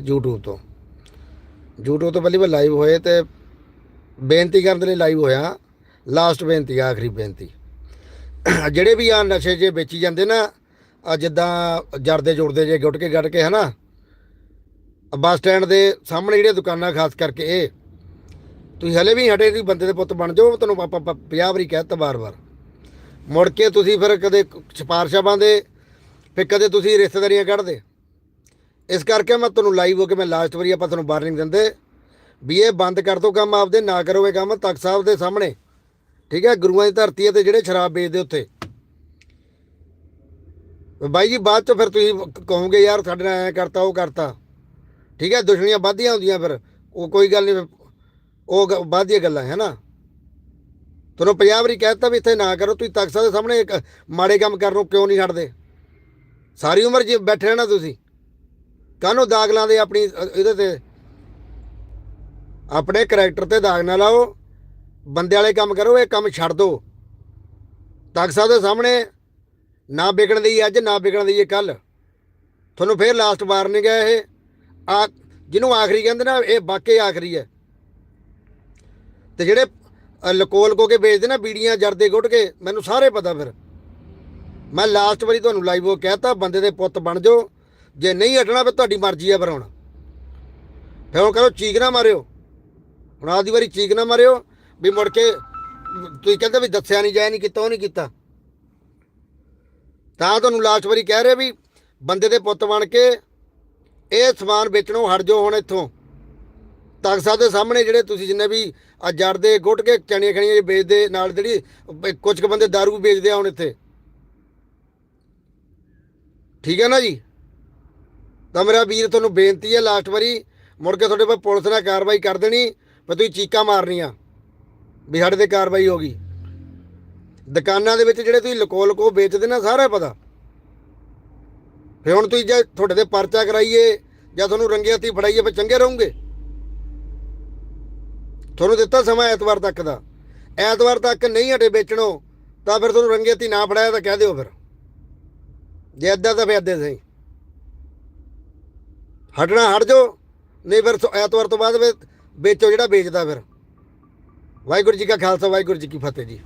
YouTube ਤੋਂ। YouTube ਤੋਂ ਪਹਿਲੀ ਵਾਰ ਲਾਈਵ ਹੋਏ ਤੇ ਬੇਨਤੀ ਕਰਨ ਦੇ ਲਈ ਲਾਈਵ ਹੋਇਆ। ਲਾਸਟ ਬੇਨਤੀ, ਆਖਰੀ ਬੇਨਤੀ। ਜਿਹੜੇ ਵੀ ਆ ਨਸ਼ੇ ਜੇ ਵੇਚੀ ਜਾਂਦੇ ਨਾ ਆ ਜਿੱਦਾਂ ਜਰਦੇ ਜੁੜਦੇ ਜੇ ਗੁੱਟ ਕੇ ਗੱਡ ਕੇ ਹਨਾ, ਆਹ ਬੱਸ ਸਟੈਂਡ ਦੇ ਸਾਹਮਣੇ ਜਿਹੜੀਆਂ ਦੁਕਾਨਾਂ ਖਾਸ ਕਰਕੇ ਇਹ, ਤੁਸੀਂ ਹਲੇ ਵੀ ਹਟੇ ਦੀ ਬੰਦੇ ਦੇ ਪੁੱਤ ਬਣ ਜਾਓ, ਤੁਹਾਨੂੰ ਆਪਾਂ 50 ਵਾਰੀ ਕਹਿਤਾ ਵਾਰ-ਵਾਰ ਮੁੜ ਕੇ ਤੁਸੀਂ ਫਿਰ ਕਦੇ ਸਿਫਾਰਸ਼ਾਂ ਪਾਉਂਦੇ ਫਿਰ ਕਦੇ ਤੁਸੀਂ ਰਿਸ਼ਤੇਦਾਰੀਆਂ ਕੱਢਦੇ। ਇਸ ਕਰਕੇ ਮੈਂ ਤੁਹਾਨੂੰ ਲਾਈਵ ਹੋ ਕੇ ਮੈਂ ਲਾਸਟ ਵਾਰੀ ਆਪਾਂ ਤੁਹਾਨੂੰ ਵਾਰਨਿੰਗ ਦਿੰਦੇ, ਵੀ ਇਹ ਬੰਦ ਕਰ ਦੋ ਕੰਮ ਆਪਦੇ, ਨਾ ਕਰੋ ਇਹ ਕੰਮ ਤਖਤ ਸਾਹਿਬ ਦੇ ਸਾਹਮਣੇ। ਠੀਕ ਹੈ, ਗੁਰੂਆਂ ਦੀ ਧਰਤੀ ਹੈ ਤੇ ਜਿਹੜੇ ਸ਼ਰਾਬ ਵੇਚਦੇ ਉੱਥੇ। ਬਾਈ ਜੀ, ਬਾਅਦ ਚ ਫਿਰ ਤੁਸੀਂ ਕਹੋਗੇ, ਯਾਰ ਸਾਡੇ ਨਾਲ ਐ ਕਰਤਾ, ਉਹ ਕਰਤਾ। ਠੀਕ ਹੈ, ਦੁਸ਼ਮਣੀਆਂ ਵੱਧਦੀਆਂ ਹੁੰਦੀਆਂ ਫਿਰ। ਉਹ ਕੋਈ ਗੱਲ ਨਹੀਂ, ਉਹ ਗ- ਬਾਅਦ ਦੀਆਂ ਗੱਲਾਂ, ਹੈ ਨਾ? ਤੁਹਾਨੂੰ 50 ਵਾਰੀ ਕਹਿਤਾ ਵੀ ਇੱਥੇ ਨਾ ਕਰੋ, ਤੁਸੀਂ ਤਖਤ ਸਾਹਿਬ ਦੇ ਸਾਹਮਣੇ ਮਾੜੇ ਕੰਮ ਕਰਨ ਨੂੰ ਕਿਉਂ ਨਹੀਂ ਛੱਡਦੇ? ਸਾਰੀ ਉਮਰ ਜੇ ਬੈਠੇ ਰਹਿਣਾ ਤੁਸੀਂ। ਕਾਹਨੂੰ ਦਾਗ ਲਾਉਂਦੇ ਆਪਣੀ ਇਹਦੇ ਤੇ? ਆਪਣੇ ਕੈਰੈਕਟਰ ਤੇ ਦਾਗ ਨਾ ਲਾਓ। ਬੰਦੇ ਵਾਲੇ ਕੰਮ ਕਰੋ ਇਹ ਕੰਮ ਛੱਡ ਦਿਓ ਤਖਤ ਸਾਹਿਬ ਦੇ ਸਾਹਮਣੇ ਨਾ ਵਿਕਣ ਦੀ ਅੱਜ ਨਾ ਵਿਕਣ ਦੀ ਕੱਲ ਤੁਹਾਨੂੰ ਫੇਰ ਲਾਸਟ ਵਾਰਨਿੰਗ ਹੈ ਇਹ। ਆ ਜਿਹਨੂੰ ਆਖਰੀ ਕਹਿੰਦੇ ਨਾ ਇਹ ਵਾਕਈ ਆਖਰੀ ਹੈ। ਤੇ ਜਿਹੜੇ ਅ, ਲਕੋ ਲਕੋ ਕੇ ਵੇਚਦੇ ਨਾ ਬੀੜੀਆਂ ਜਰਦੇ ਗੁੱਟ ਕੇ ਮੈਨੂੰ ਸਾਰੇ ਪਤਾ ਫਿਰ। ਮੈਂ ਲਾਸਟ ਵਾਰੀ ਤੁਹਾਨੂੰ ਲਾਈਵ ਉਹ ਕਹਿਤਾ ਬੰਦੇ ਦੇ ਪੁੱਤ ਬਣ ਜਾਓ। ਜੇ ਨਹੀਂ ਹਟਣਾ ਫਿਰ ਤੁਹਾਡੀ ਮਰਜ਼ੀ ਹੈ ਫਿਰ ਹੁਣ ਫਿਰ ਹੁਣ ਕਰੋ ਚੀਕ ਨਾ ਮਾਰਿਓ। ਹੁਣ ਆਦੀ ਵਾਰੀ ਚੀਕ ਨਾ ਮਾਰਿਓ ਵੀ ਮੁੜ ਕੇ ਤੁਸੀਂ ਕਹਿੰਦੇ ਵੀ ਦੱਸਿਆ ਨਹੀਂ, ਜਾਇ ਨਹੀਂ ਕੀਤਾ, ਉਹ ਨਹੀਂ ਕੀਤਾ। ਤਾਂ ਤੁਹਾਨੂੰ ਲਾਸਟ ਵਾਰੀ ਕਹਿ ਰਹੇ ਵੀ ਬੰਦੇ ਦੇ ਪੁੱਤ ਬਣ ਕੇ ਇਹ ਸਮਾਨ ਵੇਚਣੋਂ ਹਟ ਜਾਓ ਹੁਣ ਇੱਥੋਂ। ਤਖਤ ਸਾਹਿਬ ਦੇ ਸਾਹਮਣੇ ਜਿਹੜੇ ਤੁਸੀਂ ਜਿੰਨੇ ਵੀ ਆ ਜੜਦੇ ਗੁੱਟ ਕੇ ਚਣੀਆਂ ਖਣੀਆਂ ਵੇਚਦੇ, ਨਾਲ ਜਿਹੜੀ ਕੁਝ ਕੁ ਬੰਦੇ ਦਾਰੂ ਵੇਚਦੇ ਆ ਹੁਣ ਇੱਥੇ। ਠੀਕ ਹੈ ਨਾ ਜੀ? ਤਾਂ ਮੇਰਾ ਵੀਰ ਤੁਹਾਨੂੰ ਬੇਨਤੀ ਹੈ ਲਾਸਟ ਵਾਰੀ ਮੁੜ ਕੇ ਤੁਹਾਡੇ ਪਰ ਪੁਲਿਸ ਨੇ ਕਾਰਵਾਈ ਕਰ ਦੇਣੀ ਪਰ ਤੁਸੀਂ ਚੀਕਾਂ ਮਾਰਨੀਆਂ, ਵੀ ਸਾਡੇ ਤੇ ਕਾਰਵਾਈ ਹੋ ਗਈ। ਦੁਕਾਨਾਂ ਦੇ ਵਿੱਚ ਜਿਹੜੇ ਤੁਸੀਂ ਲਕੋ ਲਕੋ ਵੇਚਦੇ ਨਾ, ਸਾਰਾ ਪਤਾ। ਫਿਰ ਹੁਣ ਤੁਸੀਂ ਜੇ ਤੁਹਾਡੇ ਤੇ ਪਰਚਾ ਕਰਾਈਏ, ਜਾਂ ਤੁਹਾਨੂੰ ਰੰਗੇ ਹੱਥੀ ਫੜਾਈਏ, ਫਿਰ ਚੰਗੇ ਰਹੋਗੇ। ਤੁਹਾਨੂੰ ਦਿੱਤਾ ਸਮਾਂ ਐਤਵਾਰ ਤੱਕ ਦਾ। ਐਤਵਾਰ ਤੱਕ ਨਹੀਂ ਹਟੇ ਵੇਚਣੋ, ਤਾਂ ਫਿਰ ਤੁਹਾਨੂੰ ਰੰਗੇ ਹੱਥੀ ਨਾ ਫੜਾਇਆ ਤਾਂ ਕਹਿ ਦਿਓ ਫਿਰ। ਜੇ ਏਦਾਂ ਤਾਂ ਫਿਰ ਏਦਾਂ ਸਹੀ। ਹਟਣਾ, ਹਟ ਜਾਓ। ਨਹੀਂ ਫਿਰ ਸੋ- ਐਤਵਾਰ ਤੋਂ ਬਾਅਦ ਫਿਰ ਵੇਚੋ ਜਿਹੜਾ ਵੇਚਦਾ ਫਿਰ। ਵਾਹਿਗੁਰੂ ਜੀ ਕਾ ਖਾਲਸਾ, ਵਾਹਿਗੁਰੂ ਜੀ ਕੀ ਫਤਿਹ ਜੀ।